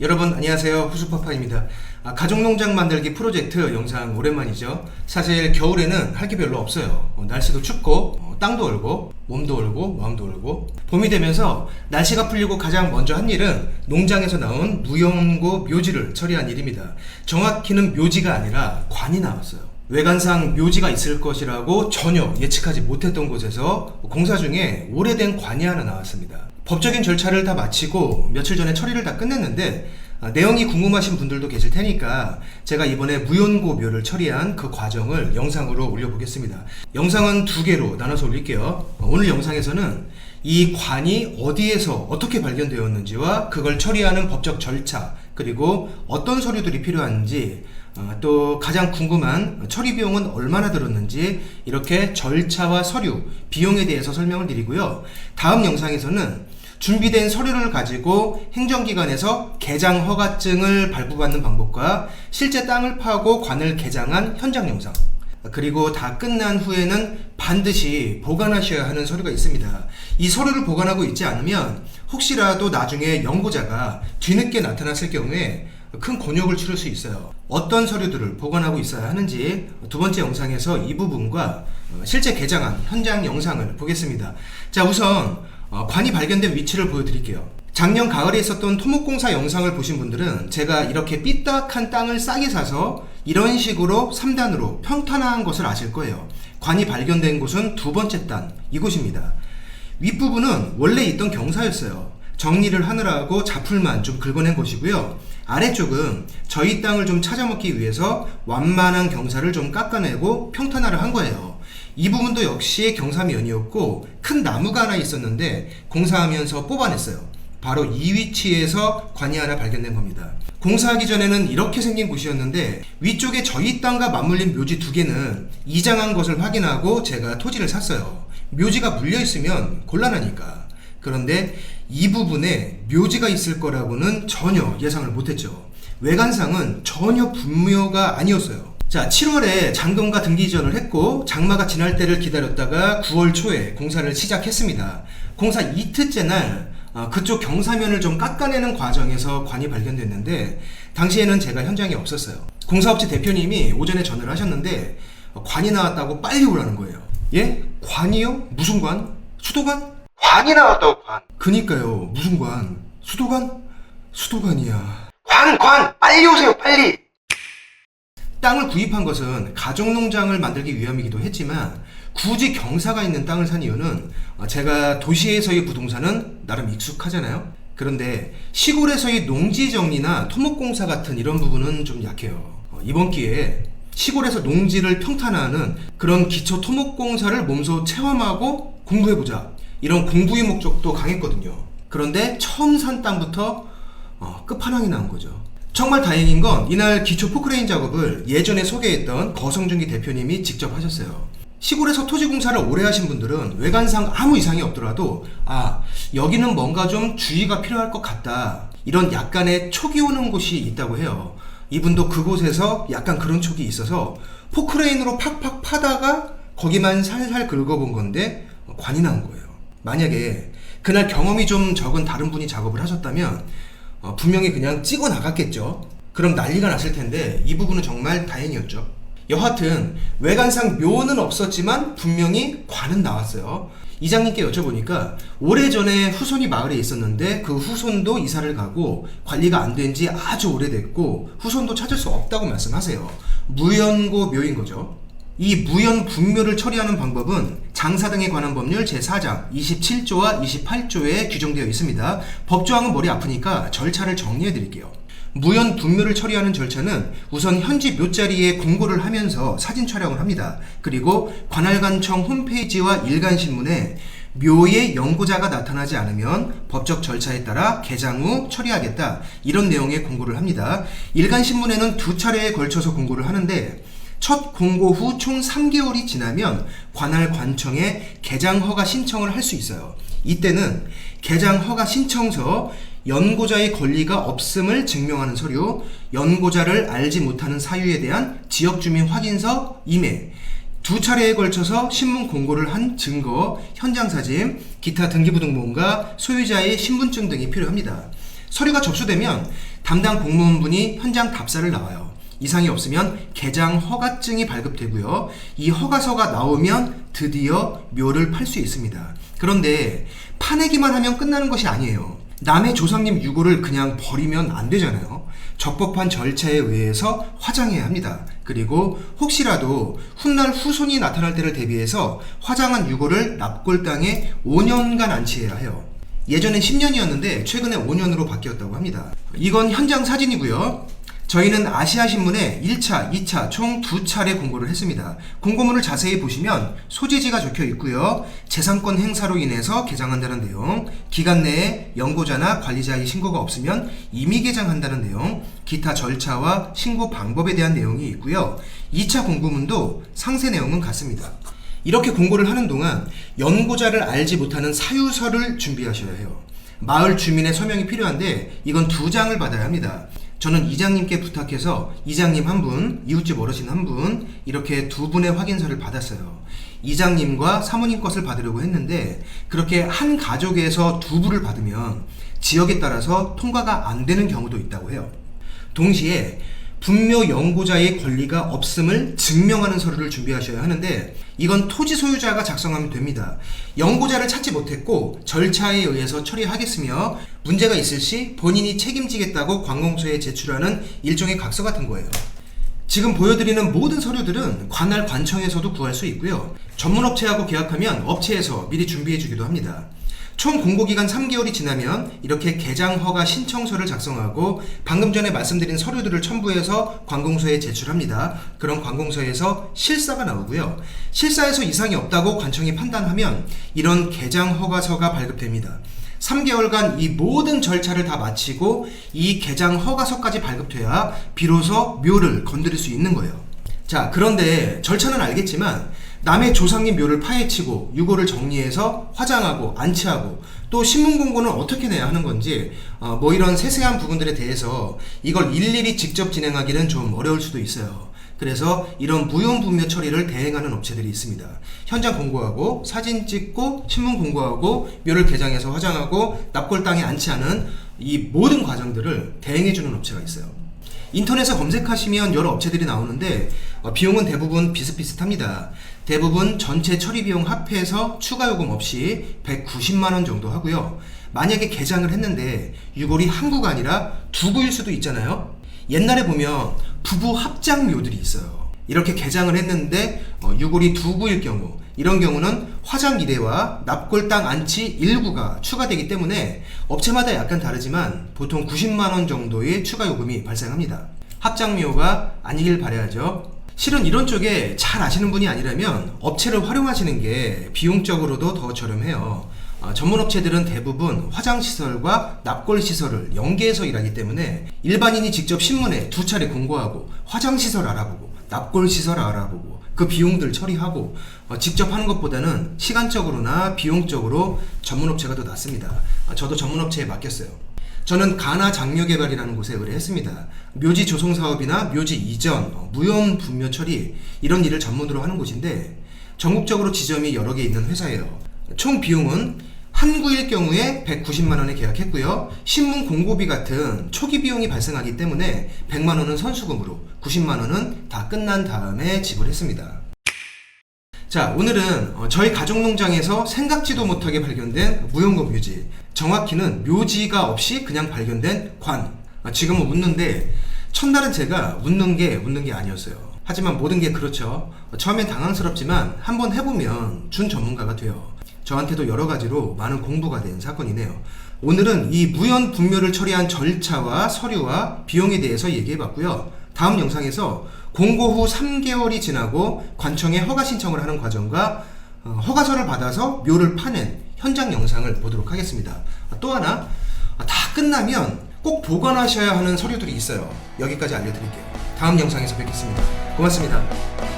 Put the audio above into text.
여러분 안녕하세요. 후수파파입니다. 아, 가족농장 만들기 프로젝트 영상 오랜만이죠. 사실 겨울에는 할 게 별로 없어요. 어, 날씨도 춥고 어, 땅도 얼고 몸도 얼고 마음도 얼고. 봄이 되면서 날씨가 풀리고 가장 먼저 한 일은 농장에서 나온 무연고 묘지를 처리한 일입니다. 정확히는 묘지가 아니라 관이 나왔어요. 외관상 묘지가 있을 것이라고 전혀 예측하지 못했던 곳에서 공사 중에 오래된 관이 하나 나왔습니다. 법적인 절차를 다 마치고 며칠 전에 처리를 다 끝냈는데 아, 내용이 궁금하신 분들도 계실 테니까 제가 이번에 무연고 묘를 처리한 그 과정을 영상으로 올려보겠습니다. 영상은 두 개로 나눠서 올릴게요. 어, 오늘 영상에서는 이 관이 어디에서 어떻게 발견되었는지와 그걸 처리하는 법적 절차 그리고 어떤 서류들이 필요한지 어, 또 가장 궁금한 처리 비용은 얼마나 들었는지 이렇게 절차와 서류, 비용에 대해서 설명을 드리고요. 다음 영상에서는 준비된 서류를 가지고 행정기관에서 개장 허가증을 발부받는 방법과 실제 땅을 파고 관을 개장한 현장 영상 그리고 다 끝난 후에는 반드시 보관하셔야 하는 서류가 있습니다. 이 서류를 보관하고 있지 않으면 혹시라도 나중에 연고자가 뒤늦게 나타났을 경우에 큰 곤욕을 치를 수 있어요. 어떤 서류들을 보관하고 있어야 하는지 두 번째 영상에서 이 부분과 어, 실제 개장한 현장 영상을 보겠습니다. 자, 우선 어, 관이 발견된 위치를 보여드릴게요. 작년 가을에 있었던 토목공사 영상을 보신 분들은 제가 이렇게 삐딱한 땅을 싸게 사서 이런 식으로 3단으로 평탄화한 것을 아실 거예요. 관이 발견된 곳은 두 번째 단, 이곳입니다. 윗부분은 원래 있던 경사였어요. 정리를 하느라고 자풀만 좀 긁어낸 것이고요. 아래쪽은 저희 땅을 좀 찾아먹기 위해서 완만한 경사를 좀 깎아내고 평탄화를 한 거예요. 이 부분도 역시 경사면이었고 큰 나무가 하나 있었는데 공사하면서 뽑아냈어요. 바로 이 위치에서 관이 하나 발견된 겁니다. 공사하기 전에는 이렇게 생긴 곳이었는데 위쪽에 저희 땅과 맞물린 묘지 두 개는 이장한 것을 확인하고 제가 토지를 샀어요. 묘지가 물려 있으면 곤란하니까. 그런데 이 부분에 묘지가 있을 거라고는 전혀 예상을 못했죠. 외관상은 전혀 분묘가 아니었어요. 자, 7월에 잔금과 등기 이전을 했고 장마가 지날 때를 기다렸다가 9월 초에 공사를 시작했습니다. 공사 이틀째 날 어, 그쪽 경사면을 좀 깎아내는 과정에서 관이 발견됐는데 당시에는 제가 현장에 없었어요. 공사업체 대표님이 오전에 전화를 하셨는데 어, 관이 나왔다고 빨리 오라는 거예요. 예? 관이요? 무슨 관? 수도관? 관이 나왔다고 관. 그니까요. 무슨 관? 수도관? 수도관이야. 관, 관! 빨리 오세요, 빨리! 땅을 구입한 것은 가족농장을 만들기 위함이기도 했지만 굳이 경사가 있는 땅을 산 이유는 어, 제가 도시에서의 부동산은 나름 익숙하잖아요. 그런데 시골에서의 농지 정리나 토목공사 같은 이런 부분은 좀 약해요. 어, 이번 기회에 시골에서 농지를 평탄화하는 그런 기초 토목공사를 몸소 체험하고 공부해보자. 이런 공부의 목적도 강했거든요. 그런데 처음 산 땅부터 어, 끝판왕이 나온 거죠. 정말 다행인 건 이날 기초 포크레인 작업을 예전에 소개했던 거성준기 대표님이 직접 하셨어요. 시골에서 토지 공사를 오래 하신 분들은 외관상 아무 이상이 없더라도 아 여기는 뭔가 좀 주의가 필요할 것 같다 이런 약간의 촉이 오는 곳이 있다고 해요. 이분도 그곳에서 약간 그런 촉이 있어서 포크레인으로 팍팍 파다가 거기만 살살 긁어본 건데 관이 나온 거예요. 만약에 그날 경험이 좀 적은 다른 분이 작업을 하셨다면 어, 분명히 그냥 찍어 나갔겠죠. 그럼 난리가 났을 텐데 이 부분은 정말 다행이었죠. 여하튼 외관상 묘는 없었지만 분명히 관은 나왔어요. 이장님께 여쭤보니까 오래전에 후손이 마을에 있었는데 그 후손도 이사를 가고 관리가 안 된 지 아주 오래됐고 후손도 찾을 수 없다고 말씀하세요. 무연고 묘인 거죠. 이 무연 분묘를 처리하는 방법은 장사 등에 관한 법률 제4장 27조와 28조에 규정되어 있습니다. 법조항은 머리 아프니까 절차를 정리해 드릴게요. 무연 분묘를 처리하는 절차는 우선 현지 묘자리에 공고를 하면서 사진 촬영을 합니다. 그리고 관할관청 홈페이지와 일간신문에 묘의 연고자가 나타나지 않으면 법적 절차에 따라 개장 후 처리하겠다. 이런 내용의 공고를 합니다. 일간신문에는 두 차례에 걸쳐서 공고를 하는데 첫 공고 후 총 3개월이 지나면 관할 관청에 개장 허가 신청을 할 수 있어요. 이때는 개장 허가 신청서, 연고자의 권리가 없음을 증명하는 서류, 연고자를 알지 못하는 사유에 대한 지역주민 확인서, 임해, 두 차례에 걸쳐서 신문 공고를 한 증거, 현장 사진, 기타 등기부등본과 소유자의 신분증 등이 필요합니다. 서류가 접수되면 담당 공무원분이 현장 답사를 나와요. 이상이 없으면 개장 허가증이 발급되고요. 이 허가서가 나오면 드디어 묘를 팔 수 있습니다. 그런데 파내기만 하면 끝나는 것이 아니에요. 남의 조상님 유고를 그냥 버리면 안 되잖아요. 적법한 절차에 의해서 화장해야 합니다. 그리고 혹시라도 훗날 후손이 나타날 때를 대비해서 화장한 유고를 납골당에 5년간 안치해야 해요. 예전엔 10년이었는데 최근에 5년으로 바뀌었다고 합니다. 이건 현장 사진이고요. 저희는 아시아 신문에 1차, 2차 총 두 차례 공고를 했습니다. 공고문을 자세히 보시면 소재지가 적혀 있고요. 재산권 행사로 인해서 개장한다는 내용, 기간 내에 연고자나 관리자의 신고가 없으면 임의 개장한다는 내용, 기타 절차와 신고 방법에 대한 내용이 있고요. 2차 공고문도 상세 내용은 같습니다. 이렇게 공고를 하는 동안 연고자를 알지 못하는 사유서를 준비하셔야 해요. 마을 주민의 서명이 필요한데 이건 두 장을 받아야 합니다. 저는 이장님께 부탁해서 이장님 한 분, 이웃집 어르신 한 분, 이렇게 두 분의 확인서를 받았어요. 이장님과 사모님 것을 받으려고 했는데, 그렇게 한 가족에서 두 부를 받으면 지역에 따라서 통과가 안 되는 경우도 있다고 해요. 동시에 분묘 연고자의 권리가 없음을 증명하는 서류를 준비하셔야 하는데 이건 토지 소유자가 작성하면 됩니다. 연고자를 찾지 못했고 절차에 의해서 처리하겠으며 문제가 있을 시 본인이 책임지겠다고 관공서에 제출하는 일종의 각서 같은 거예요. 지금 보여드리는 모든 서류들은 관할 관청에서도 구할 수 있고요. 전문 업체하고 계약하면 업체에서 미리 준비해 주기도 합니다. 총 공고기간 3개월이 지나면 이렇게 개장 허가 신청서를 작성하고 방금 전에 말씀드린 서류들을 첨부해서 관공서에 제출합니다. 그런 관공서에서 실사가 나오고요. 실사에서 이상이 없다고 관청이 판단하면 이런 개장 허가서가 발급됩니다. 3개월간 이 모든 절차를 다 마치고 이 개장 허가서까지 발급돼야 비로소 묘를 건드릴 수 있는 거예요. 자, 그런데 절차는 알겠지만 남의 조상님 묘를 파헤치고 유고를 정리해서 화장하고 안치하고 또 신문 공고는 어떻게 내야 하는 건지 어, 뭐 이런 세세한 부분들에 대해서 이걸 일일이 직접 진행하기는 좀 어려울 수도 있어요. 그래서 이런 무용분묘 처리를 대행하는 업체들이 있습니다. 현장 공고하고 사진 찍고 신문 공고하고 묘를 개장해서 화장하고 납골당에 안치하는 이 모든 과정들을 대행해주는 업체가 있어요. 인터넷에 검색하시면 여러 업체들이 나오는데 어, 비용은 대부분 비슷비슷합니다. 대부분 전체 처리 비용 합해서 추가 요금 없이 190만 원 정도 하고요. 만약에 개장을 했는데 유골이 한 구가 아니라 두 구일 수도 있잖아요. 옛날에 보면 부부 합장 묘들이 있어요. 이렇게 개장을 했는데 어, 유골이 두 구일 경우 이런 경우는 화장 1회와 납골당 안치 1구가 추가되기 때문에 업체마다 약간 다르지만 보통 90만 원 정도의 추가 요금이 발생합니다. 합장묘가 아니길 바라야죠. 실은 이런 쪽에 잘 아시는 분이 아니라면 업체를 활용하시는 게 비용적으로도 더 저렴해요. 어, 전문 업체들은 대부분 화장 시설과 납골 시설을 연계해서 일하기 때문에 일반인이 직접 신문에 두 차례 공고하고 화장 시설 알아보고 납골 시설 알아보고 그 비용들 처리하고 어, 직접 하는 것보다는 시간적으로나 비용적으로 전문 업체가 더 낫습니다. 어, 저도 전문 업체에 맡겼어요. 저는 가나 장묘개발이라는 곳에 의뢰했습니다. 묘지 조성 사업이나 묘지 이전, 어, 무용 분묘 처리 이런 일을 전문으로 하는 곳인데 전국적으로 지점이 여러 개 있는 회사예요. 총 비용은 한 구일 경우에 190만 원에 계약했고요. 신문 공고비 같은 초기 비용이 발생하기 때문에 100만 원은 선수금으로 90만 원은 다 끝난 다음에 지불했습니다. 자, 오늘은 어, 저희 가족 농장에서 생각지도 못하게 발견된 무용고 묘지. 정확히는 묘지가 없이 그냥 발견된 관. 아, 지금은 웃는데 첫날은 제가 웃는 게 웃는 게 아니었어요. 하지만 모든 게 그렇죠. 어, 처음엔 당황스럽지만 한번 해보면 준 전문가가 돼요. 저한테도 여러 가지로 많은 공부가 된 사건이네요. 오늘은 이 무연 분묘를 처리한 절차와 서류와 비용에 대해서 얘기해 봤고요. 다음 영상에서 공고 후 3개월이 지나고 관청에 허가 신청을 하는 과정과 어, 허가서를 받아서 묘를 파낸 현장 영상을 보도록 하겠습니다. 아, 또 하나 아, 다 끝나면 꼭 보관하셔야 하는 서류들이 있어요. 여기까지 알려드릴게요. 다음 영상에서 뵙겠습니다. 고맙습니다.